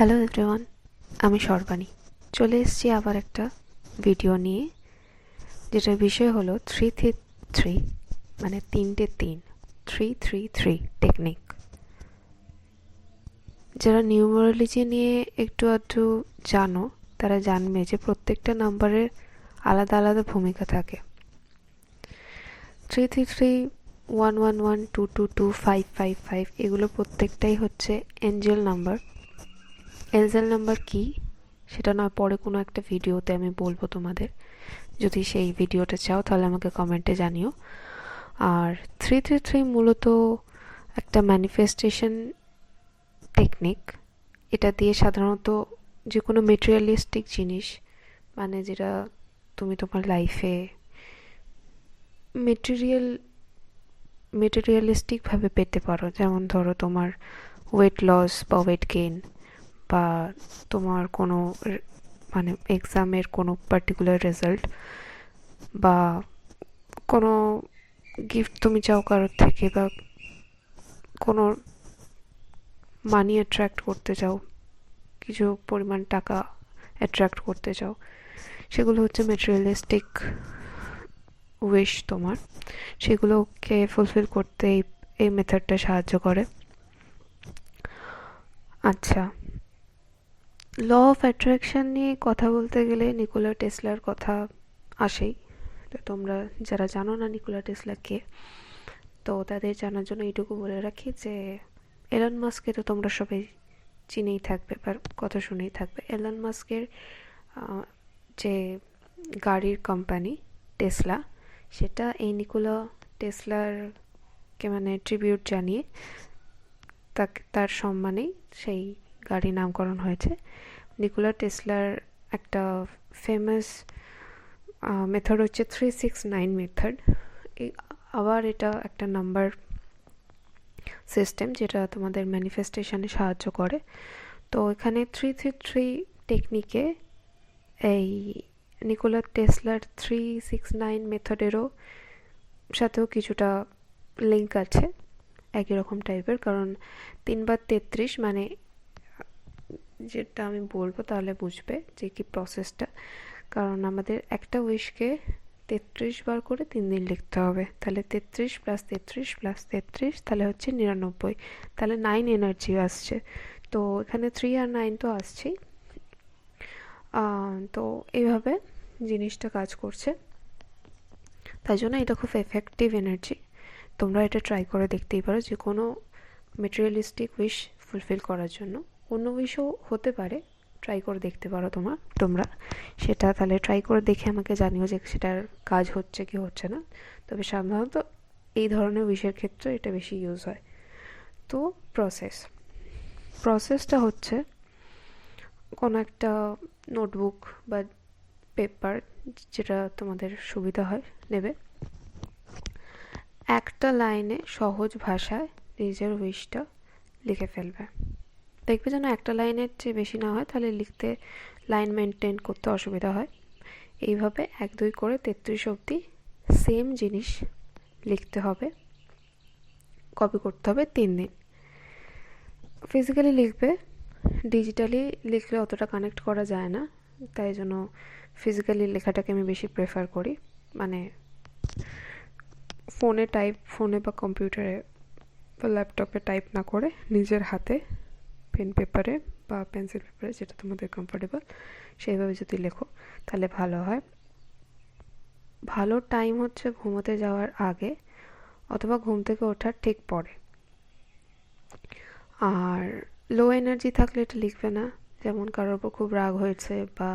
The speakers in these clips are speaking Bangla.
হ্যালো এভরিওয়ান আমি সর্বাণী। চলে এসেছি আবার একটা ভিডিও নিয়ে, যেটার বিষয় হলো থ্রি থ্রি থ্রি মানে তিনটে তিন থ্রি থ্রি থ্রি টেকনিক যারা নিউমারোলজি নিয়ে একটু আধটু জানো, তারা জানবে যে প্রত্যেকটা নাম্বারের আলাদা আলাদা ভূমিকা থাকে। Three three three one one one two two two five five five এগুলো প্রত্যেকটাই হচ্ছে এঞ্জেল নাম্বার এলজেল নাম্বার কি? সেটা না পরে কোনো একটা ভিডিওতে আমি বলব তোমাদের। যদি সেই ভিডিওটা চাও, তাহলে আমাকে কমেন্টে জানিও। আর থ্রি থ্রি থ্রি মূলত একটা ম্যানিফেস্টেশন টেকনিক এটা দিয়ে সাধারণত যে কোনো মেটেরিয়ালিস্টিক জিনিস মানে যেটা তুমি তোমার লাইফে মেটেরিয়াল মেটেরিয়ালিস্টিকভাবে পেতে পারো। যেমন ধরো তোমার ওয়েট লস বা ওয়েট গেইন বা তোমার কোনো মানে এক্সামের কোনো পার্টিকুলার রেজাল্ট বা কোনো গিফট তুমি চাও কারোর থেকে বা কোনো মানি অ্যাট্রাক্ট করতে চাও, কিছু পরিমাণ টাকা অ্যাট্রাক্ট করতে চাও, সেগুলো হচ্ছে মেটেরিয়ালিস্টিক উইশ তোমার। সেগুলোকে ফুলফিল করতে এই মেথডটা সাহায্য করে। আচ্ছা। ল অফ অ্যাট্রাকশান নিয়ে কথা বলতে গেলে নিকোলা টেসলার কথা আসেই। তো তোমরা যারা জানো না নিকোলা টেসলা কে, তো তাদের জানার জন্য এইটুকু বলে রাখি যে এলন মাস্কে তো তোমরা সবাই চিনেই থাকবে বা কথা শুনেই থাকবে। এলন মাস্কের যে গাড়ির কোম্পানি টেসলা সেটা এই নিকোলা টেসলারকে মানে ট্রিবিউট জানিয়ে তাকে, তার সম্মানেই সেই গাড়ি নামকরণ হয়েছে। নিকোলা টেসলার একটা ফেমাস মেথড হচ্ছে থ্রি সিক্স নাইন মেথড আবার এটা একটা নাম্বার সিস্টেম যেটা তোমাদের ম্যানিফেস্টেশনে সাহায্য করে। তো এখানে থ্রি থ্রি থ্রি টেকনিকে এই নিকোলা টেসলার থ্রি সিক্স নাইন মেথডেরও সাথেও কিছুটা লিঙ্ক আছে, একই রকম টাইপের কারণ তিনবার তেত্রিশ মানে যেটা আমি বলব তাহলে বুঝবে যে কি প্রসেসটা কারণ আমাদের একটা উইশকে তেত্রিশ বার করে তিন দিন লিখতে হবে। তাহলে তেত্রিশ প্লাস তেত্রিশ প্লাস তেত্রিশ, তাহলে হচ্ছে নিরানব্বই। তাহলে নাইন এনার্জি আসছে। তো এখানে থ্রি আর নাইন তো আসছেই। তো এইভাবে জিনিসটা কাজ করছে। তাই জন্য এটা খুব এফেক্টিভ এনার্জি তোমরা এটা ট্রাই করে দেখতেই পারো যে কোনো মেটেরিয়ালিস্টিক উইশ ফুলফিল করার জন্য। অন্য উইশও হতে পারে। ট্রাই করে দেখতে পারো তোমার তোমরা। সেটা তাহলে ট্রাই করে দেখে আমাকে জানিও যে সেটার কাজ হচ্ছে কি হচ্ছে না। তবে সাধারণত এই ধরনের উইশের ক্ষেত্রে এটা বেশি ইউজ হয়। তো প্রসেস প্রসেসটা হচ্ছে কোনো একটা নোটবুক বা পেপার যেটা তোমাদের সুবিধা হয়, নেবে। একটা লাইনে সহজ ভাষায় নিজের উইশটা লিখে ফেলবে। দেখবে যেন একটা লাইনের চেয়ে বেশি না হয়, তাহলে লিখতে লাইন মেনটেন করতে অসুবিধা হয়। এইভাবে এক, দুই করে তেত্রিশ অবধি সেম জিনিস লিখতে হবে। কপি করতে হবে তিন দিন। ফিজিক্যালি লিখবে ডিজিটালি লিখলে অতটা কানেক্ট করা যায় না, তাই জন্য ফিজিক্যালি লেখাটাকে আমি বেশি প্রেফার করি। মানে ফোনে টাইপ ফোনে বা কম্পিউটারে বা ল্যাপটপে টাইপ না করে নিজের হাতে পেন পেপারে বা পেন্সিল পেপারে যেটা তোমাদের কমফোর্টেবল সেইভাবে যদি লেখো, তাহলে ভালো হয়। ভালো টাইম হচ্ছে ঘুমোতে যাওয়ার আগে অথবা ঘুম থেকে ওঠার ঠিক পরে। আর লো এনার্জি থাকলে এটা লিখবে না, যেমন কারোর ওপর খুব রাগ হয়েছে বা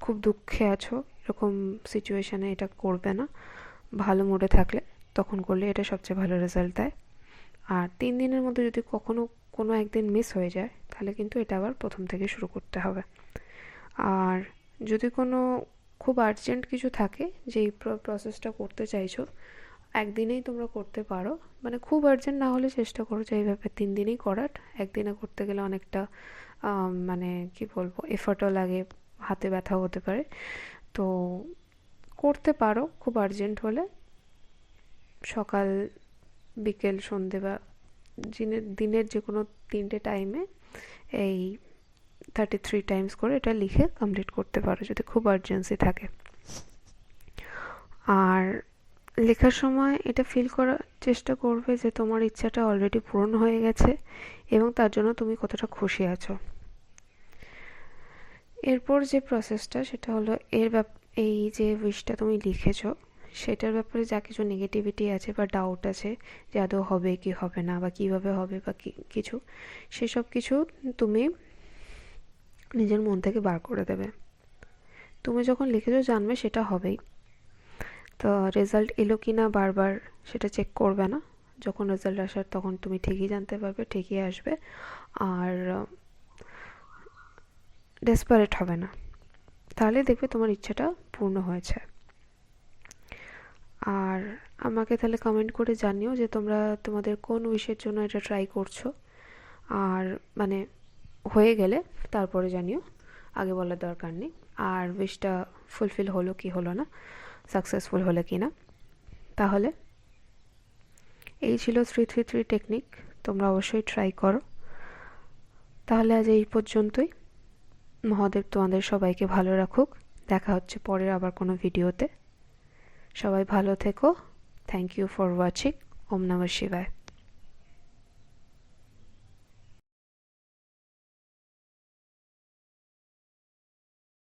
খুব দুঃখে আছো, এরকম সিচুয়েশানে এটা করবে না। ভালো মুডে থাকলে তখন করলে এটা সবচেয়ে ভালো রেজাল্ট দেয়। আর তিন দিনের মধ্যে যদি কখনো কোনো একদিন মিস হয়ে যায়, তাহলে কিন্তু এটা আবার প্রথম থেকে শুরু করতে হবে। আর যদি কোনো খুব আর্জেন্ট কিছু থাকে যে এই প্রসেসটা করতে চাইছো, একদিনেই তোমরা করতে পারো। মানে খুব আর্জেন্ট না হলে চেষ্টা করো যে এইভাবে তিন দিনেই করার। একদিনে করতে গেলে অনেকটা মানে কি বলব এফার্টও লাগে, হাতে ব্যথাও হতে পারে। তো করতে পারো, খুব আর্জেন্ট হলে। সকাল, বিকেল, সন্ধে বা দিনের দিনের যে কোনো তিনটে টাইমে এই থার্টি থ্রি টাইমস করে এটা লিখে কমপ্লিট করতে পারো যদি খুব আর্জেন্সি থাকে। আর লেখার সময় এটা ফিল করার চেষ্টা করবে যে তোমার ইচ্ছাটা অলরেডি পূরণ হয়ে গেছে এবং তার জন্য তুমি কতটা খুশি আছো। এরপর যে প্রসেসটা সেটা হলো এর ব্যাপ এই যে উইশটা তুমি লিখেছো সেটার ব্যাপারে যা কিছু নেগেটিভিটি আছে বা ডাউট আছে, যে আদৌ হবে কি হবে না বা কীভাবে হবে বা কিছু, সেসব কিছু তুমি নিজের মন থেকে বার করে দেবে। তুমি যখন লিখেছো জানবে সেটা হবেই। তো রেজাল্ট এলো কি না বারবার সেটা চেক করবে না। যখন রেজাল্ট আসার তখন তুমি ঠিকই জানতে পারবে, ঠিকই আসবে। আর ডেসপারেট হবে না। তাহলে দেখবে তোমার ইচ্ছাটা পূর্ণ হয়েছে। আর আমাকে তাহলে কমেন্ট করে জানিও যে তোমরা তোমাদের কোন উইশের জন্য এটা ট্রাই করছ। আর মানে হয়ে গেলে তারপরে জানিও, আগে বলার দরকার নেই। আর উইশটা ফুলফিল হলো কি হলো না সাকসেসফুল হলে কি না তাহলে এই ছিল থ্রি থ্রি থ্রি টেকনিক তোমরা অবশ্যই ট্রাই করো। তাহলে আজ এই পর্যন্তই। মহাদেব তোমাদের সবাইকে ভালো রাখুক। দেখা হচ্ছে পরের আবার কোনো ভিডিওতে সবাই ভালো থেকো। থ্যাংক ইউ ফর ওয়াচিং ওম নমঃ শিবায়।